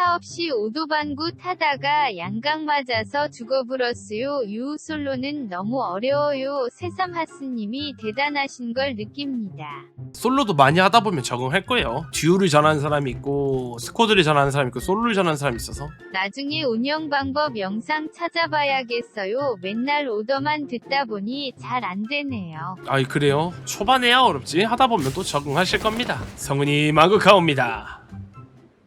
사없이 오도반구 타다가 양각 맞아서 죽어불었어요. 유 솔로는 너무 어려워요. 새삼하스님이 대단하신 걸 느낍니다. 솔로도 많이 하다 보면 적응할 거예요. 듀오를 전하는 사람이 있고 스쿼드를 전하는 사람이 있고 솔로를 전하는 사람이 있어서 나중에 운영 방법 영상 찾아봐야겠어요. 맨날 오더만 듣다 보니 잘 안 되네요. 아이 그래요? 초반에야 어렵지 하다 보면 또 적응하실 겁니다. 성은이 마그카옵니다.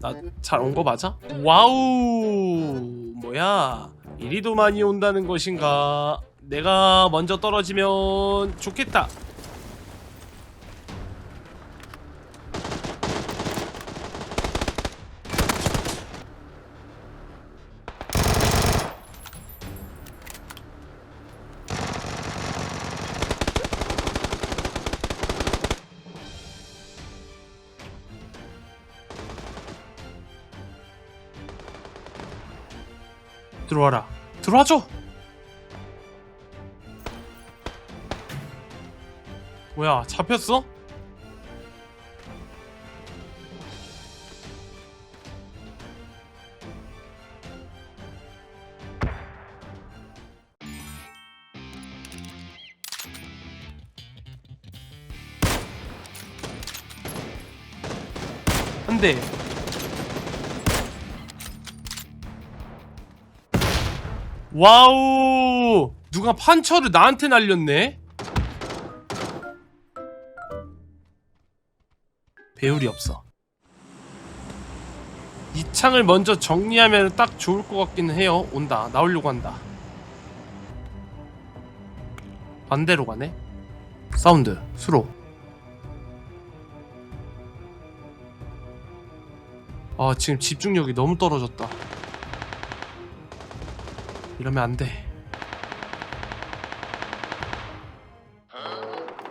나 잘 온 거 맞아? 와우 뭐야 이리도 많이 온다는 것인가? 내가 먼저 떨어지면 좋겠다. 들어와라. 들어와줘. 뭐야 잡혔어? 안돼. 와우. 누가 판처를 나한테 날렸네? 배율이 없어. 이 창을 먼저 정리하면 딱 좋을 것 같긴 해요. 온다. 나오려고 한다. 반대로 가네. 사운드 수로. 아 지금 집중력이 너무 떨어졌다 이러면 안 돼.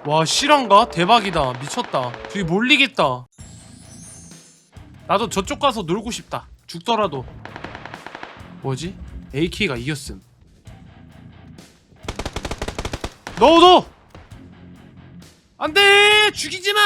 와 실한가? 대박이다. 미쳤다. 저기 몰리겠다. 나도 저쪽 가서 놀고 싶다. 죽더라도. 뭐지? AK가 이겼음. 너도! 안 돼! 죽이지 마!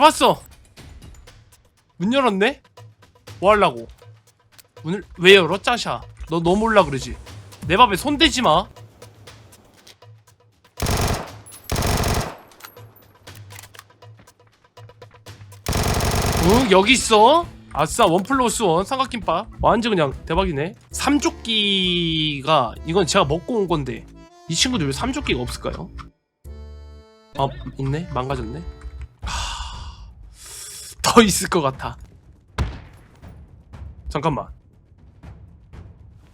잡았어. 문 열었네? 뭐 하려고? 문을 왜 열어 짜샤? 너 너무 몰라 그러지? 내 밥에 손 대지 마. 응 여기 있어. 아싸 원 플러스 원 삼각김밥 완전 그냥 대박이네. 삼조끼가 이건 제가 먹고 온 건데 이 친구들 왜 삼조끼가 없을까요? 아 있네 망가졌네. 더 있을 것 같아. 잠깐만.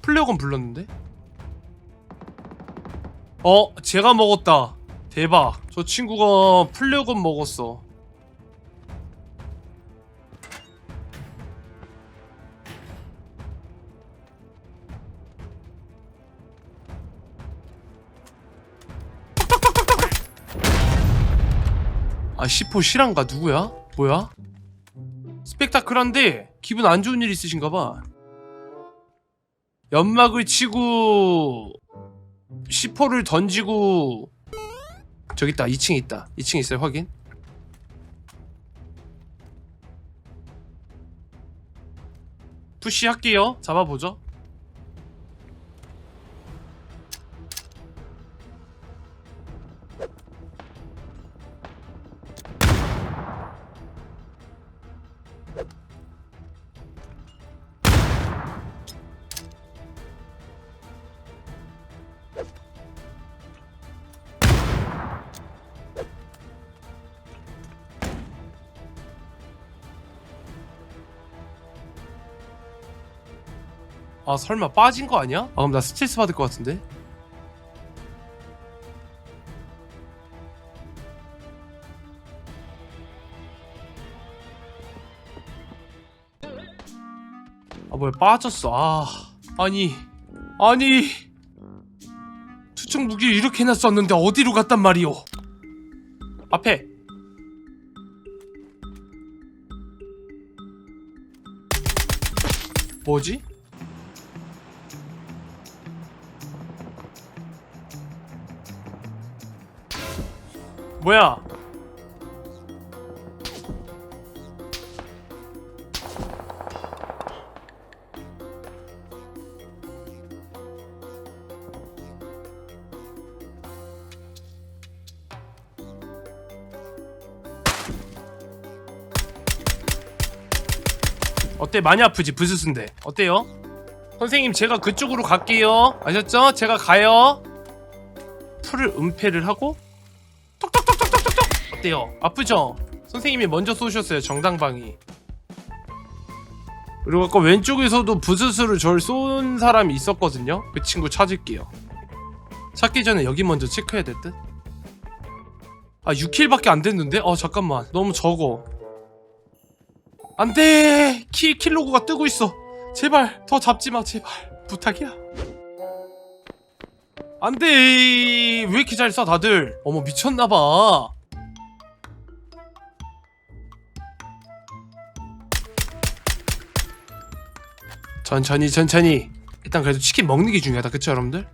플레어건 불렀는데? 어, 제가 먹었다. 대박. 저 친구가 플레어건 먹었어. 아, 10호 실한가? 누구야? 뭐야? 스펙타클한데 기분 안 좋은 일 있으신가 봐. 연막을 치고 10호를 던지고 저기 있다. 2층에 있다. 2층에 있어요. 확인. 푸시 할게요. 잡아보죠. 아 설마 빠진 거 아니야? 아 그럼 나 스트레스 받을 것 같은데? 아 뭐야 빠졌어 아 아니 아니 투척 무기를 이렇게 해놨었는데 어디로 갔단 말이오 앞에 뭐지? 뭐야? 어때 많이 아프지 부스스인데 어때요? 선생님 제가 그쪽으로 갈게요 아셨죠? 제가 가요 풀을 은폐를 하고 어때요? 아프죠? 선생님이 먼저 쏘셨어요 정당방위 그리고 아까 왼쪽에서도 부스스를 절쏜 사람이 있었거든요? 그 친구 찾을게요. 찾기 전에 여기 먼저 체크해야 될 듯? 아 6킬밖에 안 됐는데? 아 잠깐만. 너무 적어. 안돼! 킬 킬로그가 뜨고 있어. 제발 더 잡지마 제발. 부탁이야. 안돼! 왜 이렇게 잘 쏴 다들? 어머 미쳤나봐 천천히 천천히 일단 그래도 치킨 먹는 게 중요하다 그쵸 여러분들?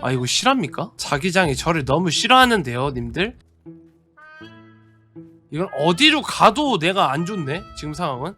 아 이거 실합니까? 자기장이 저를 너무 싫어하는데요 님들? 이건 어디로 가도 내가 안 좋네 지금 상황은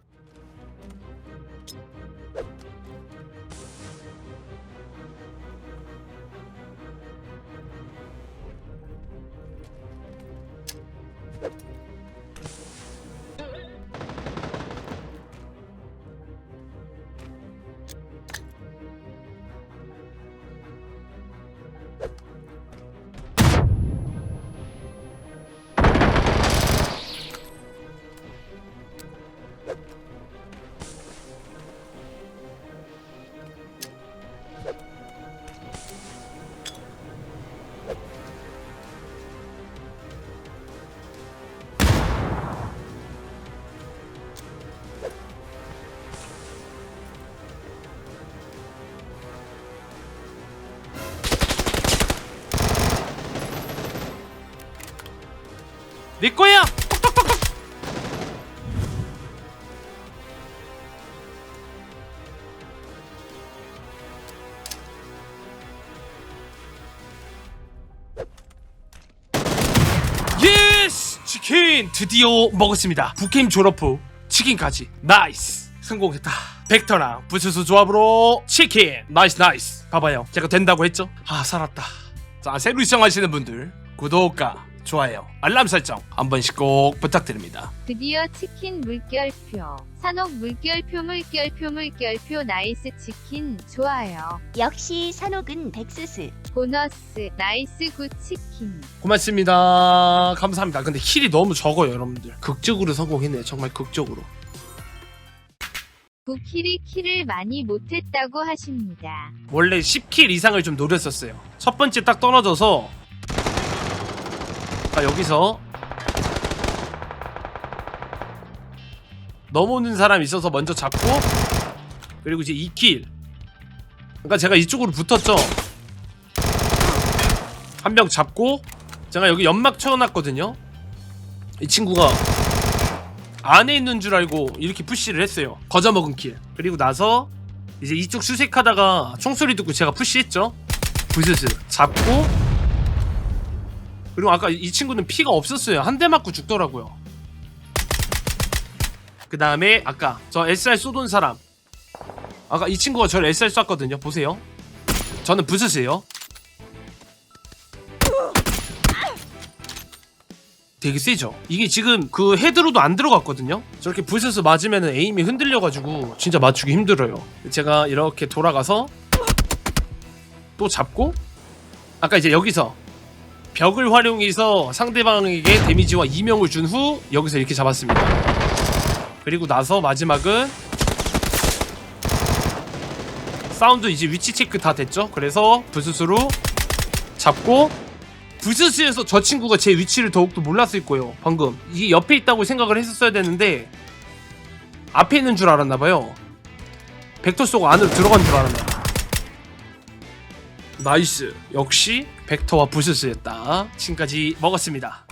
치킨 드디어 먹었습니다. 북캠 졸업 후 치킨까지. 나이스. 성공했다. 벡터랑 부스스 조합으로 치킨. 나이스 나이스. 봐봐요. 제가 된다고 했죠? 아 살았다. 자 새로 시청하시는 분들 구독과 좋아요 알람 설정 한 번씩 꼭 부탁드립니다 드디어 치킨 물결표. 산옥 물결표 물결표 물결표 나이스 치킨 좋아요. 역시 산옥은 백스스. 보너스 나이스 굿 치킨. 고맙습니다 감사합니다 근데 킬이 너무 적어요 여러분들 극적으로 성공했네요 정말 극적으로 부킬이 킬을 많이 못했다고 하십니다. 원래 10킬 이상을 좀 노렸었어요. 첫 번째 딱 떨어져서 아 여기서 넘어오는 사람 있어서 먼저 잡고 그리고 이제 2킬 그러니까 제가 이쪽으로 붙었죠. 한 명 잡고 제가 여기 연막 쳐놨거든요. 이 친구가 안에 있는 줄 알고 이렇게 푸시를 했어요. 거저먹은 킬. 그리고 나서 이제 이쪽 수색하다가 총소리 듣고 제가 푸시했죠. 부스스 잡고 그리고 아까 이 친구는 피가 없었어요. 한 대 맞고 죽더라고요. 그 다음에 아까 저 SR 쏘던 사람 아까 이 친구가 저를 SR 쐈거든요. 보세요. 저는 부스스예요. 되게 세죠? 이게 지금 그 헤드로도 안 들어갔거든요? 저렇게 부스스 맞으면 에임이 흔들려가지고 진짜 맞추기 힘들어요. 제가 이렇게 돌아가서 또 잡고 아까 이제 여기서 벽을 활용해서 상대방에게 데미지와 이명을 준 후 여기서 이렇게 잡았습니다. 그리고 나서 마지막은 사운드 이제 위치 체크 다 됐죠? 그래서 부스스로 잡고 부스스에서 저 친구가 제 위치를 더욱더 몰랐을 거예요. 방금 이 옆에 있다고 생각을 했었어야 되는데 앞에 있는 줄 알았나 봐요 벡터 쏘고 안으로 들어간 줄 알았나 나이스 역시 벡터와 부스스였다. 지금까지 먹었습니다